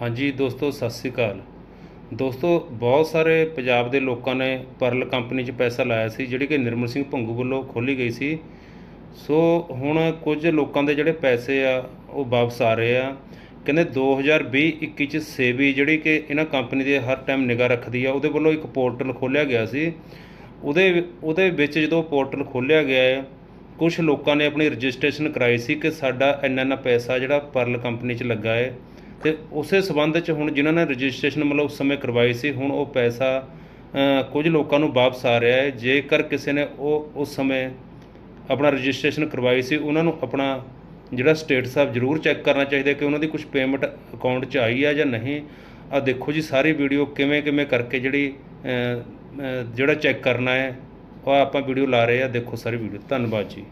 ਹਾਂਜੀ ਦੋਸਤੋ, ਸਤਿ ਸ੍ਰੀ ਅਕਾਲ। ਦੋਸਤੋ, ਬਹੁਤ ਸਾਰੇ ਪੰਜਾਬ ਦੇ ਲੋਕਾਂ ਨੇ ਪਰਲ ਕੰਪਨੀ 'ਚ ਪੈਸਾ ਲਾਇਆ ਸੀ, ਜਿਹੜੀ ਕਿ ਨਿਰਮਲ ਸਿੰਘ ਭੰਗੂ ਵੱਲੋਂ ਖੋਲੀ ਗਈ ਸੀ। ਸੋ ਹੁਣ ਕੁਝ ਲੋਕਾਂ ਦੇ ਜਿਹੜੇ ਪੈਸੇ ਆ, ਉਹ ਵਾਪਸ ਆ ਰਹੇ ਆ। ਕਹਿੰਦੇ 2020-21 ਚ ਸੇਬੀ, ਜਿਹੜੀ ਕਿ ਇਹਨਾਂ ਕੰਪਨੀ ਦੇ ਹਰ ਟਾਈਮ ਨਿਗਾਹ ਰੱਖਦੀ ਆ, ਉਹਦੇ ਵੱਲੋਂ ਇੱਕ ਪੋਰਟਲ ਖੋਲ੍ਹਿਆ ਗਿਆ ਸੀ। ਉਹਦੇ ਉਹਦੇ ਵਿੱਚ ਜਦੋਂ ਪੋਰਟਲ ਖੋਲ੍ਹਿਆ ਗਿਆ ਹੈ ਕੁਝ ਲੋਕਾਂ ਨੇ ਆਪਣੀ ਰਜਿਸਟ੍ਰੇਸ਼ਨ ਕਰਾਈ ਸੀ ਕਿ ਸਾਡਾ ਇੰਨਾ ਇੰਨਾ ਪੈਸਾ ਜਿਹੜਾ ਪਰਲ ਕੰਪਨੀ 'ਚ ਲੱਗਾ ਹੈ ਤੇ ਉਸੇ ਸਬੰਧ 'ਚ ਹੁਣ ਜਿਨ੍ਹਾਂ ਨੇ ਰਜਿਸਟ੍ਰੇਸ਼ਨ ਮਤਲਬ ਉਸ ਸਮੇਂ ਕਰਵਾਈ ਸੀ, ਹੁਣ ਉਹ ਪੈਸਾ ਕੁਝ ਲੋਕਾਂ ਨੂੰ ਵਾਪਸ ਆ ਰਿਹਾ ਹੈ। ਜੇਕਰ ਕਿਸੇ ਨੇ ਉਹ ਉਸ ਸਮੇਂ ਆਪਣਾ ਰਜਿਸਟ੍ਰੇਸ਼ਨ ਕਰਵਾਈ ਸੀ, ਉਹਨਾਂ ਨੂੰ ਆਪਣਾ ਜਿਹੜਾ ਸਟੇਟਸ ਆ ਜ਼ਰੂਰ ਚੈੱਕ ਕਰਨਾ ਚਾਹੀਦਾ ਕਿ ਉਹਨਾਂ ਦੀ ਕੁਝ ਪੇਮੈਂਟ ਅਕਾਊਂਟ 'ਚ ਆਈ ਆ ਜਾਂ ਨਹੀਂ। ਆ ਦੇਖੋ ਜੀ, ਸਾਰੀ ਵੀਡੀਓ ਕਿਵੇਂ ਕਿਵੇਂ ਕਰਕੇ ਜਿਹੜੀ ਜਿਹੜਾ ਚੈੱਕ ਕਰਨਾ ਹੈ, ਉਹ ਆਪਾਂ ਵੀਡੀਓ ਲਾ ਰਹੇ ਆ। ਦੇਖੋ ਸਾਰੀ ਵੀਡੀਓ। ਧੰਨਵਾਦ ਜੀ।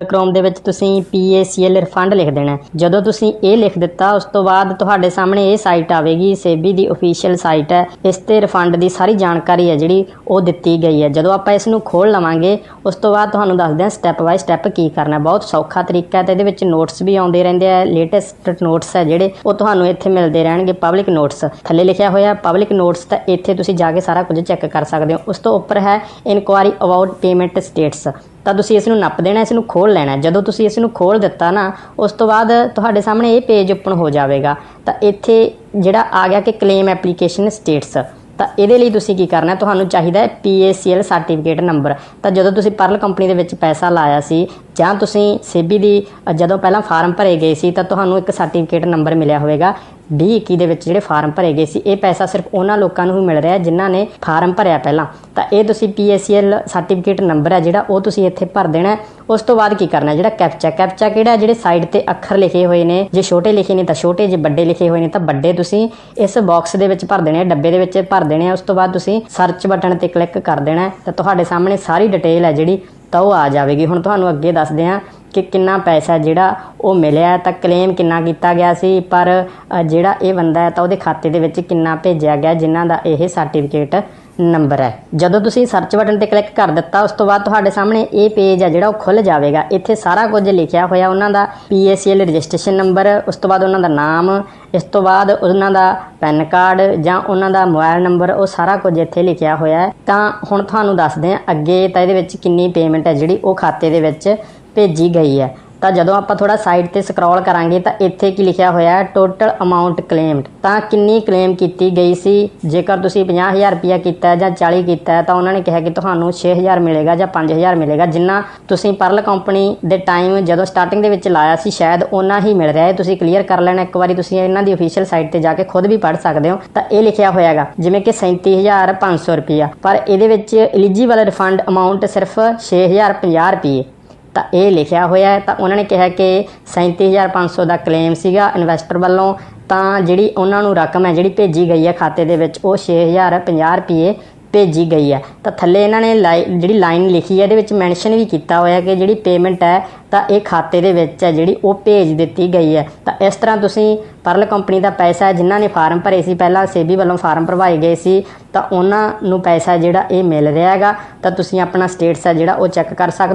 ਕ੍ਰੋਮ ਦੇ ਵਿੱਚ ਤੁਸੀਂ PACL ਰਿਫੰਡ ਲਿਖ ਦੇਣਾ ਜਦੋਂ ਤੁਸੀਂ ਇਹ ਲਿਖ ਦਿੱਤਾ, ਉਸ ਤੋਂ ਬਾਅਦ ਤੁਹਾਡੇ ਸਾਹਮਣੇ ਇਹ ਸਾਈਟ ਆਵੇਗੀ ਸੇਬੀ ਦੀ ਅਫੀਸ਼ੀਅਲ ਸਾਈਟ ਹੈ। ਇਸ ਤੇ ਰਿਫੰਡ ਦੀ ਸਾਰੀ ਜਾਣਕਾਰੀ ਹੈ ਜਿਹੜੀ ਉਹ ਦਿੱਤੀ ਗਈ ਹੈ। ਜਦੋਂ ਆਪਾਂ ਇਸ ਨੂੰ ਖੋਲ ਲਵਾਂਗੇ, ਉਸ ਤੋਂ ਬਾਅਦ ਤੁਹਾਨੂੰ ਦੱਸਦੇ ਹਾਂ ਸਟੈਪ ਬਾਈ ਸਟੈਪ ਕੀ ਕਰਨਾ ਬਹੁਤ ਸੌਖਾ ਤਰੀਕਾ ਹੈ ਤੇ ਇਹਦੇ ਵਿੱਚ ਨੋਟਸ ਵੀ ਆਉਂਦੇ ਰਹਿੰਦੇ ਆ। ਲੇਟੈਸਟ ਨੋਟਸ ਹੈ ਜਿਹੜੇ, ਉਹ ਤੁਹਾਨੂੰ ਇੱਥੇ ਮਿਲਦੇ ਰਹਿਣਗੇ ਪਬਲਿਕ ਨੋਟਸ ਥੱਲੇ ਲਿਖਿਆ ਹੋਇਆ ਪਬਲਿਕ ਨੋਟਸ ਤਾਂ ਇੱਥੇ ਤੁਸੀਂ ਜਾ ਕੇ ਸਾਰਾ ਕੁਝ ਚੈੱਕ ਕਰ ਸਕਦੇ ਹੋ। ਉਸ ਤੋਂ ਉੱਪਰ ਹੈ ਇਨਕੁਆਇਰੀ ਅਬਾਊਟ ਪੇਮੈਂਟ ਸਟੇਟਸ ਤਾਂ ਤੁਸੀਂ ਇਸ ਨੂੰ ਨੱਪ ਦੇਣਾ, ਇਸ ਨੂੰ ਖੋਲ ਲੈਣਾ। ਜਦੋਂ ਤੁਸੀਂ ਇਸ ਨੂੰ ਖੋਲ ਦਿੱਤਾ ਨਾ, ਉਸ ਤੋਂ ਬਾਅਦ ਤੁਹਾਡੇ ਸਾਹਮਣੇ ਇਹ ਪੇਜ ਓਪਨ ਹੋ ਜਾਵੇਗਾ। ਤਾਂ ਇੱਥੇ ਜਿਹੜਾ ਆ ਗਿਆ ਕਿ ਕਲੇਮ ਐਪਲੀਕੇਸ਼ਨ ਸਟੇਟਸ ਤਾਂ ਇਹਦੇ ਲਈ ਤੁਸੀਂ ਕੀ ਕਰਨਾ, ਤੁਹਾਨੂੰ ਚਾਹੀਦਾ ਹੈ PACL ਸਰਟੀਫਿਕੇਟ ਨੰਬਰ ਤਾਂ ਜਦੋਂ ਤੁਸੀਂ ਪਰਲ ਕੰਪਨੀ ਦੇ ਵਿੱਚ ਪੈਸਾ ਲਾਇਆ ਸੀ, ਜਾਂ ਤੁਸੀਂ ਸੇਬੀ ਦੀ, ਜਦੋਂ ਪਹਿਲਾਂ ਫਾਰਮ ਭਰੇ ਗਏ ਸੀ, ਤਾਂ ਤੁਹਾਨੂੰ ਇੱਕ ਸਰਟੀਫਿਕੇਟ ਨੰਬਰ ਮਿਲਿਆ ਹੋਵੇਗਾ। D21 ਦੇ ਵਿੱਚ ਜਿਹੜੇ ਫਾਰਮ ਭਰੇ ਗਏ ਸੀ, ਇਹ ਪੈਸਾ ਸਿਰਫ ਉਹਨਾਂ ਲੋਕਾਂ ਨੂੰ ਹੀ ਮਿਲ ਰਿਹਾ ਜਿਨ੍ਹਾਂ ਨੇ ਫਾਰਮ ਭਰਿਆ ਪਹਿਲਾਂ। ਤਾਂ ਇਹ ਤੁਸੀਂ PACL ਸਰਟੀਫਿਕੇਟ ਨੰਬਰ ਹੈ ਜਿਹੜਾ ਉਹ ਤੁਸੀਂ ਇੱਥੇ ਭਰ ਦੇਣਾ ਉਸ ਤੋਂ ਬਾਅਦ ਕੀ ਕਰਨਾ ਜਿਹੜਾ ਕੈਪਚਾ ਕੈਪਚਾ ਕਿਹੜਾ ਜਿਹੜੇ ਸਾਈਡ ਤੇ ਅੱਖਰ ਲਿਖੇ ਹੋਏ ਨੇ, ਜੇ ਛੋਟੇ ਲਿਖੇ ਨੇ ਤਾਂ ਛੋਟੇ, ਜੇ ਵੱਡੇ ਲਿਖੇ ਹੋਏ ਨੇ ਤਾਂ ਵੱਡੇ ਤੁਸੀਂ ਇਸ ਬਾਕਸ ਦੇ ਵਿੱਚ ਭਰ ਦੇਣੇ ਆ ਡੱਬੇ ਦੇ ਵਿੱਚ ਭਰ ਦੇਣੇ ਆ ਉਸ ਤੋਂ ਬਾਅਦ ਤੁਸੀਂ ਸਰਚ ਬਟਨ ਤੇ ਕਲਿੱਕ ਕਰ ਦੇਣਾ ਤਾਂ ਤੁਹਾਡੇ ਸਾਹਮਣੇ ਸਾਰੀ ਡਿਟੇਲ ਹੈ ਜਿਹੜੀ, ਤਾਂ ਉਹ ਆ ਜਾਵੇਗੀ। ਹੁਣ ਤੁਹਾਨੂੰ ਅੱਗੇ ਦੱਸਦੇ ਹਾਂ ਕਿ ਕਿੰਨਾ ਪੈਸਾ ਜਿਹੜਾ ਉਹ ਮਿਲਿਆ, ਤਾਂ ਕਲੇਮ ਕਿੰਨਾ ਕੀਤਾ ਗਿਆ ਸੀ, ਪਰ ਜਿਹੜਾ ਇਹ ਬੰਦਾ ਹੈ ਤਾਂ ਉਹਦੇ ਖਾਤੇ ਦੇ ਵਿੱਚ ਕਿੰਨਾ ਭੇਜਿਆ ਗਿਆ, ਜਿਨ੍ਹਾਂ ਦਾ ਇਹ ਸਰਟੀਫਿਕੇਟ ਨੰਬਰ ਹੈ। ਜਦੋਂ ਤੁਸੀਂ ਸਰਚ ਬਟਨ ਤੇ ਕਲਿੱਕ ਕਰ ਦਿੱਤਾ, ਉਸ ਤੋਂ ਬਾਅਦ ਤੁਹਾਡੇ ਸਾਹਮਣੇ ਇਹ ਪੇਜ ਹੈ ਜਿਹੜਾ ਉਹ ਖੁੱਲ ਜਾਵੇਗਾ। ਇੱਥੇ ਸਾਰਾ ਕੁਝ ਲਿਖਿਆ ਹੋਇਆ, ਉਹਨਾਂ ਦਾ PACL ਰਜਿਸਟ੍ਰੇਸ਼ਨ ਨੰਬਰ ਉਸ ਤੋਂ ਬਾਅਦ ਉਹਨਾਂ ਦਾ ਨਾਮ, ਇਸ ਤੋਂ ਬਾਅਦ ਉਹਨਾਂ ਦਾ ਪੈਨ ਕਾਰਡ ਜਾਂ ਉਹਨਾਂ ਦਾ ਮੋਬਾਈਲ ਨੰਬਰ ਉਹ ਸਾਰਾ ਕੁਝ ਇੱਥੇ ਲਿਖਿਆ ਹੋਇਆ ਹੈ। ਤਾਂ ਹੁਣ ਤੁਹਾਨੂੰ ਦੱਸਦੇ ਹਾਂ ਅੱਗੇ ਤਾਂ ਇਹਦੇ ਵਿੱਚ ਕਿੰਨੀ ਪੇਮੈਂਟ ਹੈ ਜਿਹੜੀ ਉਹ ਖਾਤੇ ਦੇ ਵਿੱਚ ਭੇਜੀ ਗਈ ਹੈ। ਤਾਂ ਜਦੋਂ ਆਪਾਂ ਥੋੜਾ ਸਾਈਡ ਤੇ ਸਕਰੋਲ ਕਰਾਂਗੇ ਤਾਂ ਇੱਥੇ ਕੀ ਲਿਖਿਆ ਹੋਇਆ ਹੈ? ਟੋਟਲ ਅਮਾਉਂਟ ਕਲੇਮਡ ਤਾਂ ਕਿੰਨੀ ਕਲੇਮ ਕੀਤੀ ਗਈ ਸੀ? ਜੇਕਰ ਤੁਸੀਂ 50000 ਰੁਪਇਆ ਕੀਤਾ ਜਾਂ 40 ਕੀਤਾ ਤਾਂ ਉਹਨਾਂ ਨੇ ਕਿਹਾ ਕਿ ਤੁਹਾਨੂੰ 6000 ਮਿਲੇਗਾ ਜਾਂ 5000 ਮਿਲੇਗਾ, ਜਿੰਨਾ ਤੁਸੀਂ ਪਰਲ ਕੰਪਨੀ ਦੇ ਟਾਈਮ ਜਦੋਂ ਸਟਾਰਟਿੰਗ ਦੇ ਵਿੱਚ ਲਾਇਆ ਸੀ, ਸ਼ਾਇਦ ਉਹਨਾਂ ਹੀ ਮਿਲ ਰਿਹਾ ਹੈ। ਤੁਸੀਂ ਕਲੀਅਰ ਕਰ ਲੈਣਾ, ਇੱਕ ਵਾਰੀ ਤੁਸੀਂ ਇਹਨਾਂ ਦੀ ਅਫੀਸ਼ੀਅਲ ਸਾਈਟ ਤੇ ਜਾ ਕੇ ਖੁਦ ਵੀ ਪੜ੍ਹ ਸਕਦੇ ਹੋ। ਤਾਂ ਇਹ ਲਿਖਿਆ ਹੋਇਆਗਾ ਜਿਵੇਂ ਕਿ 37500 ਰੁਪਇਆ। ਪਰ ਇਹਦੇ ਵਿੱਚ ਐਲੀਜੀਬਲ ਰਿਫੰਡ ਅਮਾਉਂਟ ਸਿਰਫ 6050 ਰੁਪਏ। ਤਾਂ ਇਹ ਲਿਖਿਆ ਹੋਇਆ ਹੈ। ਤਾਂ ਉਹਨਾਂ ਨੇ ਕਿਹਾ ਕਿ 37500 ਦਾ ਕਲੇਮ ਸੀਗਾ ਇਨਵੈਸਟਰ ਵੱਲੋਂ। ਤਾਂ ਜਿਹੜੀ ਉਹਨਾਂ ਨੂੰ ਰਕਮ ਹੈ, ਜਿਹੜੀ ਭੇਜੀ ਗਈ ਹੈ ਖਾਤੇ ਦੇ ਵਿੱਚ, ਉਹ 6050 ਰੁਪਏ ਭੇਜੀ ਗਈ ਹੈ। ਤਾਂ ਥੱਲੇ ਇਹਨਾਂ ਨੇ ਲਾਈ- ਜਿਹੜੀ ਲਾਈਨ ਲਿਖੀ ਹੈ, ਇਹਦੇ ਵਿੱਚ ਮੈਂਸ਼ਨ ਵੀ ਕੀਤਾ ਹੋਇਆ ਕਿ ਜਿਹੜੀ ਪੇਮੈਂਟ ਹੈ, ਤਾਂ ਇਹ ਖਾਤੇ ਦੇ ਵਿੱਚ ਹੈ, ਜਿਹੜੀ ਉਹ ਭੇਜ ਦਿੱਤੀ ਗਈ ਹੈ। ਤਾਂ ਇਸ ਤਰ੍ਹਾਂ ਤੁਸੀਂ ਪਰਲ ਕੰਪਨੀ ਦਾ ਪੈਸਾ ਜਿਨ੍ਹਾਂ ਨੇ ਫਾਰਮ ਭਰੇ ਸੀ, ਪਹਿਲਾਂ ਸੇਬੀ ਵੱਲੋਂ ਫਾਰਮ ਭਰਵਾਏ ਗਏ ਸੀ, ਤਾਂ ਉਹਨਾਂ ਨੂੰ ਪੈਸਾ ਜਿਹੜਾ ਇਹ ਮਿਲ ਰਿਹਾ ਹੈਗਾ। ਤਾਂ ਤੁਸੀਂ ਆਪਣਾ ਸਟੇਟਸ ਹੈ ਜਿਹੜਾ ਉਹ ਚੈੱਕ ਕਰ ਸਕਦੇ